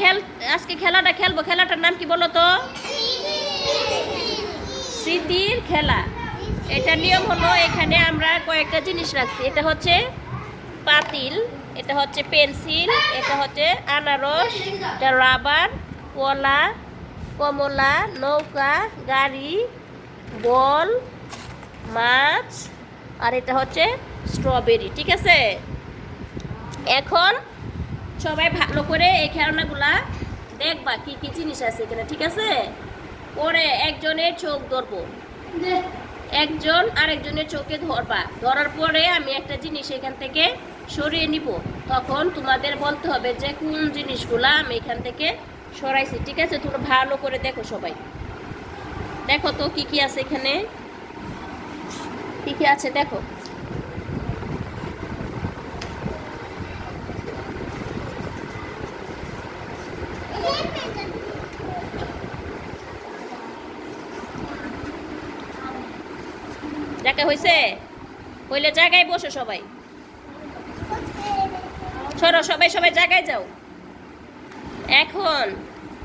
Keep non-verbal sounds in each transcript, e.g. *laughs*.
খেল, আজকে খেলাটা খেলব। খেলাটার নাম কি বলো তো? স্মৃতির খেলা। এটা নিয়ম হলো, এখানে আমরা কয়েকটা জিনিস রাখছি। এটা হচ্ছে পাতিল, এটা হচ্ছে পেন্সিল, এটা হচ্ছে আনারস, এটা রাবার, কলা, কমলা, নৌকা, গাড়ি, বল, মাছ, আর এটা হচ্ছে স্ট্রবেরি, ঠিক আছে? এখন সবাই ভালো করে এই খেলনাগুলা দেখবা কি কি জিনিস আছে এখানে ঠিক আছে? পরে একজনের চোখ ধরবো। একজন আরেকজনের চোখে ধরবা। ধরার পরে আমি একটা জিনিস এখান থেকে সরিয়ে নিব। তখন তোমাদের বলতে হবে যে কোন জিনিসগুলা আমি এখান থেকে সরাইছি ঠিক আছে? তোমরা ভালো করে দেখো সবাই। দেখো তো কি কি আছে এখানে। কি কি আছে দেখো। দেখা হয়েছে হইলে জায়গায় বসো সবাই। সরো, সবাই সবাই জায়গায় যাও। এখন,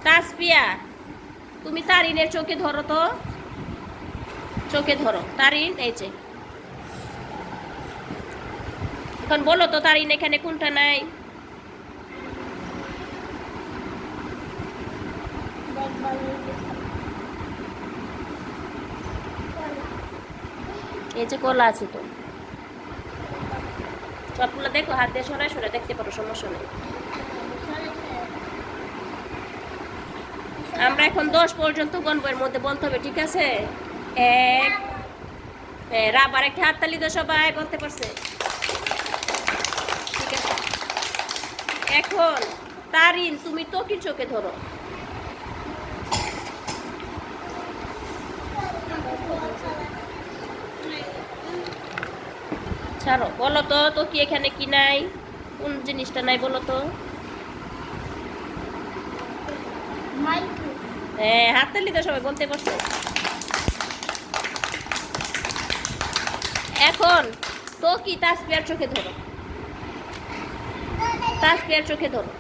তাসপিয়া, তুমি তারিনের চোখে ধরো তো। চোখে ধরো। তারিন, এই যে। এখন বলো তো, তারিন এখানে কোনটা নাই? এই যে কলা আছে তো। সবগুলো দেখো, হাত দিয়ে সরাই সরাই দেখতে পারো, সমস্যা নেই। আমরা এখন দশ পর্যন্ত গণবো, এর মধ্যে বলতে হবে, ঠিক আছে? এক রাবার একটা হাততালি তো সবাই, বলতে পারছে? ঠিক আছে। এখন, তারিন, তুমি তো কি চোখে ধরো? ছাড়ো, বলো তো তো কি এখানে কি নাই? কোন জিনিসটা নাই বলো তো? হ্যাঁ হাততালি তো সবাই, বলতে পারছ এখন তো কি তাসপিয়ার চোখে ধরো? তাস পেয়ার চোখে ধরো।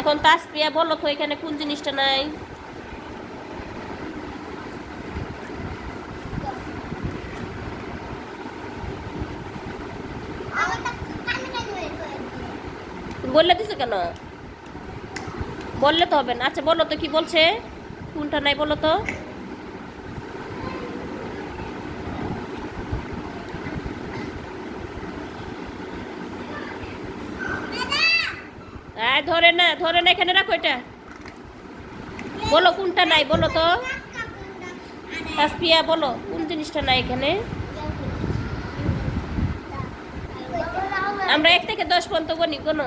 এখন তাসপ্রিয়া বলো তো এখানে কোন জিনিসটা নাই? বললে দিছো কেন? বললে তো হবে না। আচ্ছা বলো তো কি বলছে? কোনটা নাই বলো তো? ধরে না ধরে না এখানে রাখো এটা। বলো কোনটা নাই, বলো তো। তাসপিয়া, বলো, কোন জিনিসটা নাই এখানে? আমরা এক থেকে দশ পর্যন্ত গণি কোনো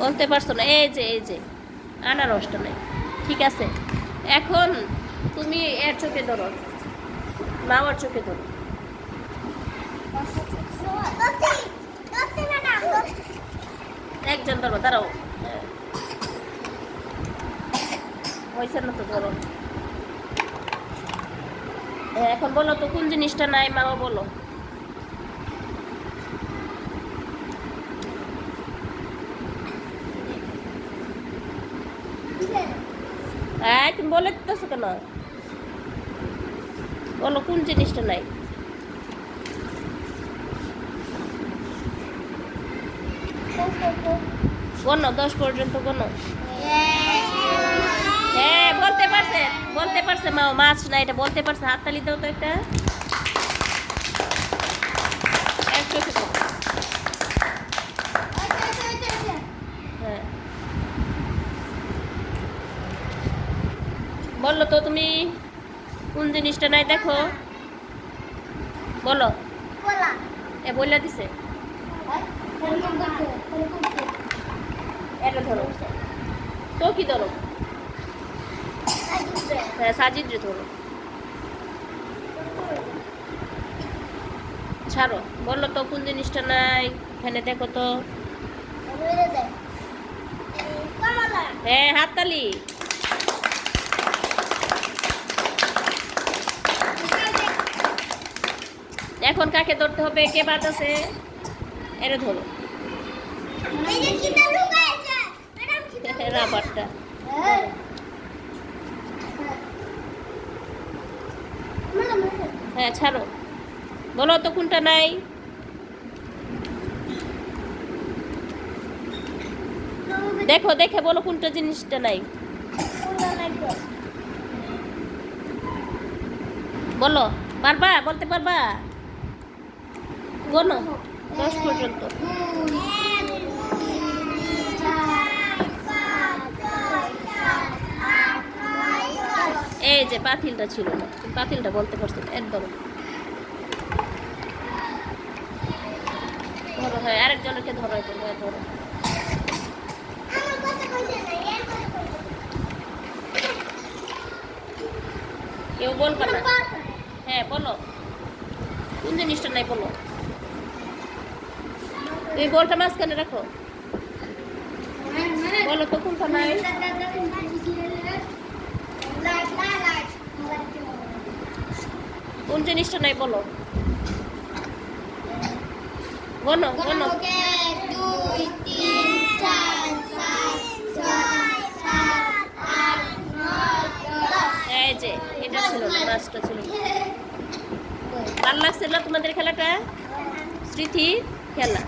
বলতে পারছ না, এই যে এই যে, আনারসটা নেই। ঠিক আছে। এখন তুমি এর চোখে ধরো। মামার চোখে ধরো। একজন ধরো, দাঁড়াও। হ্যাঁ। হয়েছে না তো ধরো। এখন বলো তো, কোন জিনিসটা নাই, মামা বলো। হ্যাঁ তুমি বলে দিতেছো কেন? বলো, কোন জিনিসটা নাই? গনো দশ পর্যন্ত গনো হ্যাঁ বলতে পারছে বলতে পারছে মা মাছ না এটা বলতে পারছে, হাততালি দাও তো একটা এক চোখে দাও। হ্যাঁ বলল তো তুমি কোন জিনিসটা নাই দেখো। বলো। এ বললে দিছে। এটা ধরো। তো কি ধরো? হ্যাঁ সাজিদ রে ধরো। ছাড়ো। বলল তো কোন জিনিসটা নাই? এখানে দেখো তো। হ্যাঁ হাততালি। এখন কাকে ধরতে হবে? কে আছে এরে ধরো। *laughs* রাবারটা। হ্যাঁ ছাড়ো। বলো তো কোনটা নাই। দেখো, দেখে বলো কোনটা জিনিসটা নাই। বলো, পারবা? বলতে পারবা? বলো, দশ পর্যন্ত। এই যে পাতিলটা ছিল না, পাতিলটা বলতে পারছ একদম। ধরো হ্যাঁ আরেকজনকে ধরো হ্যাঁ ধরো। কেউ বলবে না। হ্যাঁ বলো। কোন জিনিসটা নাই বলো। তুমি বলটা মাঝখানে রাখো। বলো তো কোনটা নাই? কোন জিনিসটা নাই বলো। বলো বলো। এই যে, এটা ছিল না ছিল। ভালো লাগছিল তোমাদের খেলাটা? স্মৃতি খেলা।